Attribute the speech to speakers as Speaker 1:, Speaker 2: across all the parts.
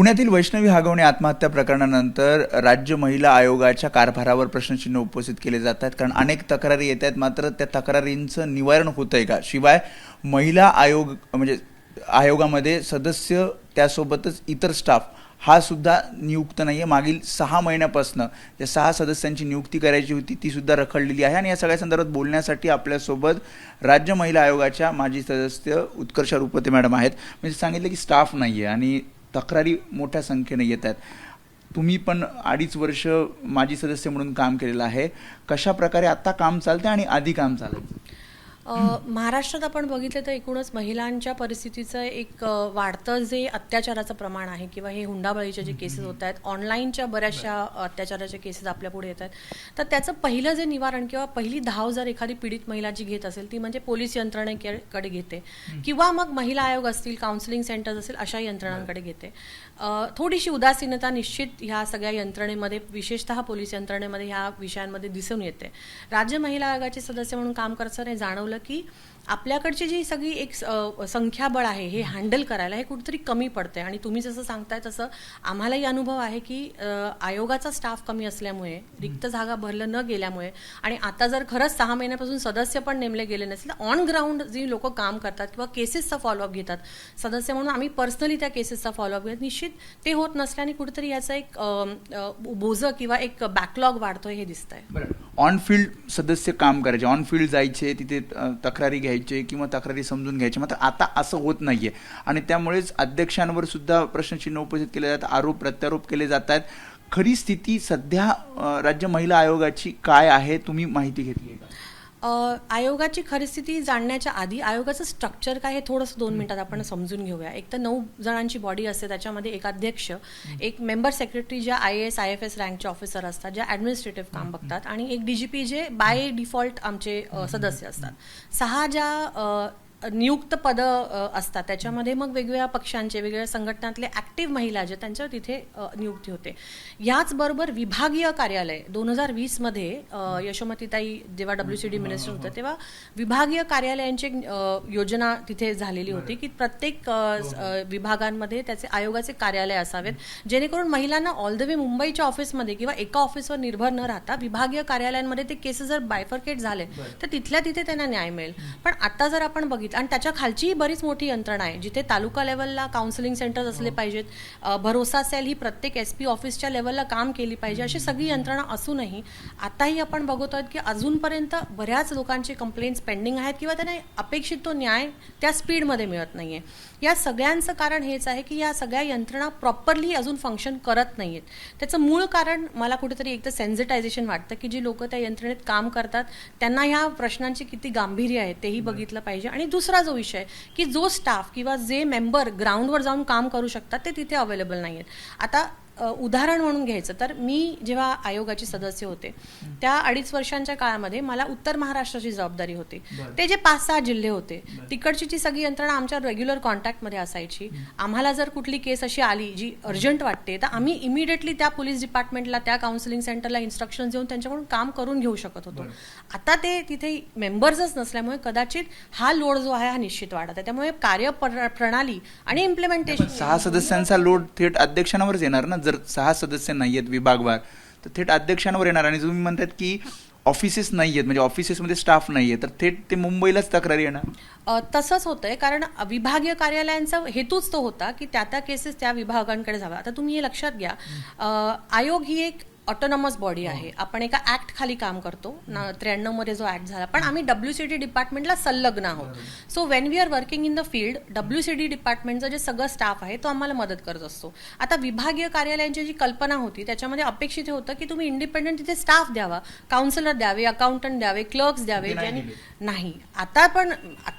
Speaker 1: पुण्यातील वैष्णवी हागवणे आत्महत्या प्रकरणानंतर राज्य महिला आयोगाच्या कारभारावर प्रश्नचिन्ह उपस्थित केले जात आहेत कारण अनेक तक्रारी येत आहेत मात्र त्या तक्रारींचं निवारण होत आहे का? शिवाय महिला आयोग म्हणजे आयोगामध्ये सदस्य त्यासोबतच इतर स्टाफ हा सुद्धा नियुक्त नाही आहे मागील सहा महिन्यापासून ज्या सहा सदस्यांची नियुक्ती करायची होती ती सुद्धा रखडलेली आहे. आणि या सगळ्या संदर्भात बोलण्यासाठी आपल्यासोबत राज्य महिला आयोगाच्या माजी सदस्य उत्कर्ष रुपते मॅडम आहेत. म्हणजे सांगितलं की स्टाफ नाही आहे आणि तक्रारी मोठ्या संख्येने येत आहेत. तुम्ही पण अडीच वर्ष माजी सदस्य म्हणून काम केलेलं आहे. कशा प्रकारे आत्ता काम चालते आणि आधी काम चालायचं
Speaker 2: महाराष्ट्रात आपण बघितलं तर एकूणच महिलांच्या परिस्थितीचं एक वाढतं जे अत्याचाराचं प्रमाण आहे किंवा हे हुंडाबळीचे जे केसेस होत आहेत ऑनलाईनच्या बऱ्याचशा अत्याचाराच्या केसेस आपल्या पुढे येत आहेत तर त्याचं पहिलं जे निवारण किंवा पहिली धाव जर एखादी पीडित महिला जी घेत असेल ती म्हणजे पोलीस यंत्रणेकडे घेते. किंवा मग महिला आयोग असतील काउन्सिलिंग सेंटर्स असतील अशा यंत्रणांकडे घेते. थोडीशी उदासीनता निश्चित ह्या सगळ्या यंत्रणेमध्ये विशेषतः पोलीस यंत्रणेमध्ये ह्या विषयांमध्ये दिसून येते. राज्य महिला आयोगाचे सदस्य म्हणून काम करताना जाणवलं की आपल्याकडची जी सगळी एक संख्याबळ आहे हे हँडल करायला हे कुठेतरी कमी पडतंय. आणि तुम्ही जसं सांगताय तसं आम्हालाही अनुभव आहे की आयोगाचा स्टाफ कमी असल्यामुळे रिक्त जागा भरलं न गेल्यामुळे आणि आता जर खरंच सहा महिन्यापासून सदस्य पण नेमले गेले नसतील तर ऑन ग्राउंड जी लोक काम करतात किंवा केसेसचा फॉलोअप घेतात सदस्य म्हणून आम्ही पर्सनली त्या केसेसचा फॉलोअप घेत निश्चित ते होत नसल्याने कुठेतरी याचा एक अ, बोजं किंवा एक बॅकलॉग वाढतोय हे दिसतंय.
Speaker 1: ऑन फील्ड सदस्य काम करायचे ऑन फील्ड जायचे तिथे तक्रारी घ्यायचे घ्यायचे किंवा तक्रारी समजून घ्यायचे मात्र आता असं होत नाहीये. आणि त्यामुळेच अध्यक्षांवर सुद्धा प्रश्नचिन्ह उपस्थित केले जातात आरोप प्रत्यारोप केले जात आहेत खरी स्थिती सध्या राज्य महिला आयोगाची काय आहे तुम्ही माहिती घेतली आहे का?
Speaker 2: आयोगाची खरी स्थिती जाणण्याच्या आधी आयोगाचं स्ट्रक्चर काय हे थोडंसं दोन मिनिटात आपण समजून घेऊया. एक तर नऊ जणांची बॉडी असते त्याच्यामध्ये एक अध्यक्ष एक मेंबर सेक्रेटरी ज्या I S I F S रँकचे officer असतात ज्या ॲडमिनिस्ट्रेटिव्ह काम बघतात आणि एक डीजीपी जे बाय डिफॉल्ट आमचे सदस्य असतात. सहा ज्या नियुक्त पदं असतात. त्याच्यामध्ये मग वेगवेगळ्या पक्षांचे वेगवेगळ्या संघटनातले ऍक्टिव्ह महिला जे त्यांच्यावर तिथे नियुक्ती होते. याचबरोबर विभागीय कार्यालय दोन हजार वीसमध्ये यशोमतीताई जेव्हा डब्ल्यू सी डी मिनिस्टर होतं तेव्हा विभागीय कार्यालयांची योजना तिथे झालेली होती की प्रत्येक विभागांमध्ये त्याचे आयोगाचे कार्यालय असावेत. जेणेकरून महिलांना ऑल द वे मुंबईच्या ऑफिसमध्ये किंवा एका ऑफिसवर निर्भर न राहता विभागीय कार्यालयांमध्ये ते केसेस जर बायफर्केट झाले तर तिथल्या तिथे त्यांना न्याय मिळेल. पण आता जर आपण बघितलं आणि त्याच्या खालचीही बरीच मोठी यंत्रणा आहे. जिथे तालुका लेवलला काउन्सिलिंग सेंटर्स असले पाहिजेत अ, भरोसा सेल ही प्रत्येक एस पी ऑफिसच्या लेवलला काम केली पाहिजे अशी सगळी यंत्रणा असूनही आताही आपण बघत आहोत की अजूनपर्यंत बऱ्याच लोकांचे कंप्लेंट्स पेंडिंग आहेत किंवा त्यांना अपेक्षित तो न्याय त्या स्पीडमध्ये मिळत नाहीये. या सगळ्यांचं कारण हेच आहे की या सगळ्या यंत्रणा प्रॉपरली अजून फंक्शन करत नाहीयेत. त्याचं मूळ कारण मला कुठेतरी एक तर सेन्सिटायझेशन वाटतं की जी लोक त्या यंत्रणेत काम करतात त्यांना ह्या प्रश्नांची किती गांभीर्य आहे तेही बघितलं पाहिजे. आणि दुसरा जो विषय की जो स्टाफ किंवा जे मेंबर ग्राउंडवर जाऊन काम करू शकतात ते तिथे अवेलेबल नाही आहेत आता उदाहरण म्हणून घ्यायचं तर मी जेव्हा आयोगाचे सदस्य होते त्या अडीच वर्षांच्या काळामध्ये मला उत्तर महाराष्ट्राची जबाबदारी होती. ते जे पाच सहा जिल्हे होते तिकडची जी सगळी यंत्रणा आमच्या रेग्युलर कॉन्टॅक्टमध्ये असायची आम्हाला जर कुठली केस अशी आली जी अर्जंट वाटते तर आम्ही इमिडिएटली त्या पोलीस डिपार्टमेंटला त्या काउन्सिलिंग सेंटरला इन्स्ट्रक्शन देऊन त्यांच्याकडून काम करून घेऊ शकत होतो. आता ते तिथे मेंबर्सच नसल्यामुळे कदाचित हा लोड जो आहे हा निश्चित वाढत आहे. त्यामुळे कार्य प्र- प्रणाली आणि इम्प्लिमेंटेशन
Speaker 1: सहा सदस्यांचा लोड थेट अध्यक्षांवरच येणार ना? जर सहा सदस्य नाही आहेत विभागवार तर थेट अध्यक्षांवर येणार. आणि तुम्ही म्हणतात की ऑफिसेस नाही आहेत म्हणजे ऑफिसेसमध्ये स्टाफ नाही आहे तर थेट ते मुंबईलाच तक्रारी येणार.
Speaker 2: तसंच तसंच होतंय कारण विभागीय कार्यालयांचा हेतूच तो होता की त्या त्या केसेस त्या विभागांकडे जाव्या आता तुम्ही हे लक्षात घ्या. आयोग ही एक ऑटोनॉमस बॉडी आहे. आपण एका ऍक्ट खाली काम करतो. त्र्याण्णवमध्ये जो ऍक्ट झाला. पण आम्ही डब्ल्यू सी डी डिपार्टमेंटला संलग्न आहोत. So when we are working in the field W C D डिपार्टमेंटचं जे सगळं स्टाफ आहे तो आम्हाला मदत करत असतो. आता विभागीय कार्यालयांची जी कल्पना होती त्याच्यामध्ये अपेक्षित हे होतं की तुम्ही इंडिपेंडंट तिथे स्टाफ द्यावा. काउन्सिलर द्यावे अकाउंटंट द्यावे क्लर्क्स द्यावे ज्यांनी नाही. आता पण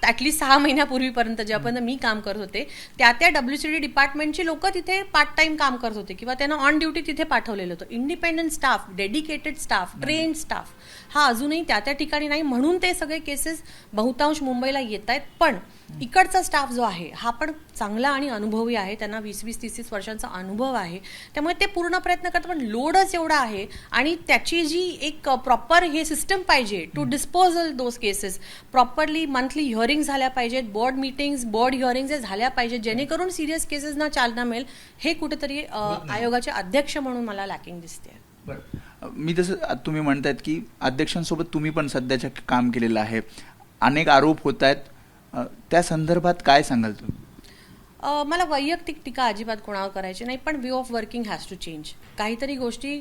Speaker 2: ऍटलीस्ट सहा महिन्यापूर्वीपर्यंत जेव्हापर्यंत मी काम करत होते त्या त्या डब्ल्यू सी डी डिपार्टमेंटची लोक तिथे पार्ट टाइम काम करत होते किंवा त्यांना ऑन ड्युटी तिथे पाठवलेलं होतं. Independent staff dedicated staff train staff हा अजूनही त्या त्या ठिकाणी नाही. म्हणून ते सगळे केसेस बहुतांश मुंबईला येत आहेत पण इकडचा स्टाफ जो आहे हा पण चांगला आणि अनुभवी आहे. त्यांना वीस वीस तीस तीस वर्षांचा अनुभव आहे. त्यामुळे ते पूर्ण प्रयत्न करतात पण लोडच एवढा आहे आणि त्याची जी एक प्रॉपर हे सिस्टम पाहिजे to disposal those cases properly monthly hearing झाल्या पाहिजेत बोर्ड मीटिंग्स बोर्ड हिअरिंग्स झाल्या पाहिजेत जेणेकरून सिरियस केसेसना चालना मिळेल हे कुठेतरी आयोगाचे अध्यक्ष म्हणून मला लॅकिंग दिसते
Speaker 1: बरं. मी तसं आता तुम्ही म्हणतायत की अध्यक्षांसोबत तुम्ही पण सध्याच्या काम केलेलं आहे. अनेक आरोप होत आहेत. त्या संदर्भात काय सांगाल तुम्ही?
Speaker 2: मला वैयक्तिक टीका अजिबात कोणावर करायची नाही पण way of working has to change काहीतरी गोष्टी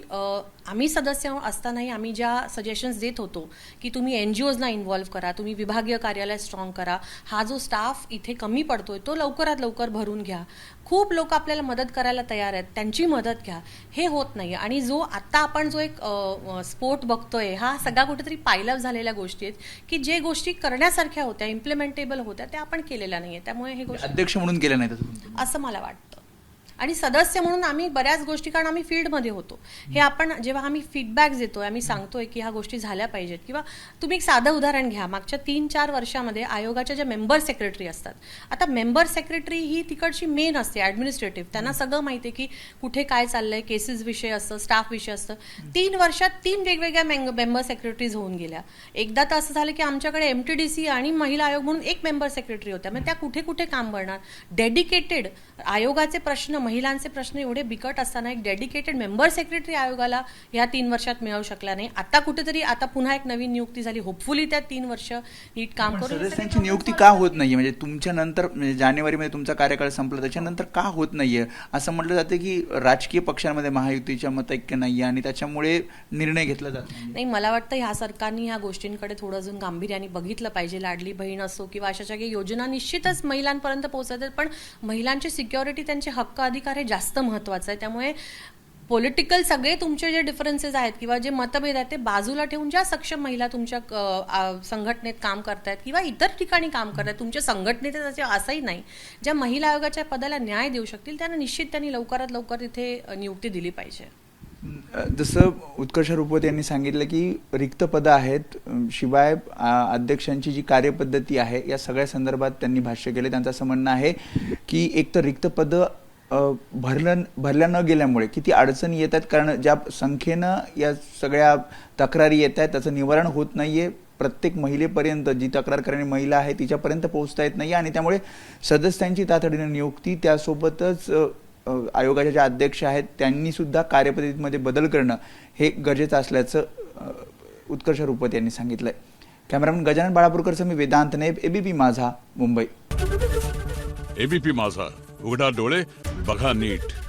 Speaker 2: आम्ही सदस्य असतानाही आम्ही ज्या सजेशन्स देत होतो की तुम्ही एन जी ओजना इन्व्हॉल्व्ह करा तुम्ही विभागीय कार्यालय स्ट्रॉंग करा हा जो स्टाफ इथे कमी पडतोय तो लवकरात लवकर भरून घ्या. खूप लोक आपल्याला मदत करायला तयार आहेत त्यांची मदत घ्या. हे होत नाही. आणि जो आता आपण जो एक स्पोर्ट बघतोय हा सगळा कुठेतरी पायलअप झालेल्या गोष्टी आहेत की जे गोष्टी करण्यासारख्या होत्या इम्प्लिमेंटेबल होत्या त्या आपण केलेल्या नाहीये त्यामुळे हे गोष्टी
Speaker 1: अध्यक्ष म्हणून केलं नाही
Speaker 2: असं मला वाटतं. आणि सदस्य म्हणून आम्ही बऱ्याच गोष्टी कारण आम्ही फील्डमध्ये होतो. हे आपण जेव्हा आम्ही फीडबॅक देतोय आम्ही सांगतोय की ह्या गोष्टी झाल्या पाहिजेत. किंवा तुम्ही एक साधं उदाहरण घ्या. मागच्या तीन चार वर्षामध्ये आयोगाच्या ज्या मेंबर सेक्रेटरी असतात आता मेंबर सेक्रेटरी ही तिकडची मेन असते ॲडमिनिस्ट्रेटिव्ह त्यांना सगळं माहिती आहे की कुठे काय चाललंय केसेस विषय असतं स्टाफ विषय असतं. तीन वर्षात तीन वेगवेगळ्या मेंबर सेक्रेटरीज होऊन गेल्या. एकदा तर असं झालं की आमच्याकडे एम टी डी सी आणि महिला आयोग म्हणून एक मेंबर सेक्रेटरी होत्या. मग त्या कुठे कुठे काम करणार? डेडिकेटेड आयोगाचे प्रश्न महिलांचे प्रश्न एवढे बिकट असताना एक डेडिकेटेड मेंबर सेक्रेटरी आयोगाला या तीन वर्षात मिळू शकला नाही. आता कुठेतरी आता पुन्हा एक नवीन नियुक्ती झाली. होपफुली त्या तीन वर्ष नीट काम करून
Speaker 1: सदस्यांची नियुक्ती का होत नाहीये? म्हणजे तुमच्या नंतर म्हणजे जानेवारीमध्ये तुमचा कार्यकाळ संपला त्याच्यानंतर का होत नाहीये? असं म्हटलं जातं की राजकीय पक्षांमध्ये महायुतीच्या मतैक्य नाहीये आणि त्याच्यामुळे निर्णय घेतला जात नाही
Speaker 2: नाही मला वाटतं ह्या सरकारने ह्या गोष्टींकडे थोडं अजून गांभीर्याने बघितलं पाहिजे. लाडली बहीण असो किंवा अशा काही योजना निश्चितच महिलांपर्यंत पोहोचतात पण महिलांची सिक्युरिटी त्यांचे हक्क अधिकार हे जास्त महत्वाचं आहे. त्यामुळे पॉलिटिकल सगळे तुमचे जे डिफरन्सेस आहेत किंवा जे मतभेद आहेत ते बाजूला ठेवून ज्या सक्षम महिला तुमच्या संघटनेत काम करतायत किंवा इतर ठिकाणी काम करतायत तुमच्या संघटनेत असे असंही नाही. ज्या महिला आयोगाच्या पदाला न्याय देऊ शकतील त्यांना निश्चित त्यांनी लवकरात लवकर तिथे नियुक्ती दिली पाहिजे.
Speaker 1: जसं उत्कर्ष रुपवत यांनी सांगितलं की रिक्त पदं आहेत शिवाय अध्यक्षांची जी कार्यपद्धती आहे या सगळ्या संदर्भात त्यांनी भाष्य केले. त्यांचं असं म्हणणं आहे की एक तर रिक्त पदं भरलं भरल्या न गेल्यामुळे किती अडचणी येतात कारण ज्या संख्येनं या सगळ्या तक्रारी येत आहेत त्याचं निवारण होत नाहीये. प्रत्येक महिलेपर्यंत जी तक्रार करणारी महिला आहे तिच्यापर्यंत पोहोचता येत नाही आणि त्यामुळे सदस्यांची तातडीनं नियुक्ती त्यासोबतच आयोगाच्या ज्या अध्यक्ष आहेत त्यांनी सुद्धा कार्यपद्धतीमध्ये बदल करणं हे गरजेचं असल्याचं उत्कर्ष रुपत यांनी सांगितलंय. कॅमेरामन गजानन बाळापूरकरचं मी वेदांत नेब एबीपी माझा मुंबई.
Speaker 3: एबीपी माझा. उघडा डोळे बघा नीट.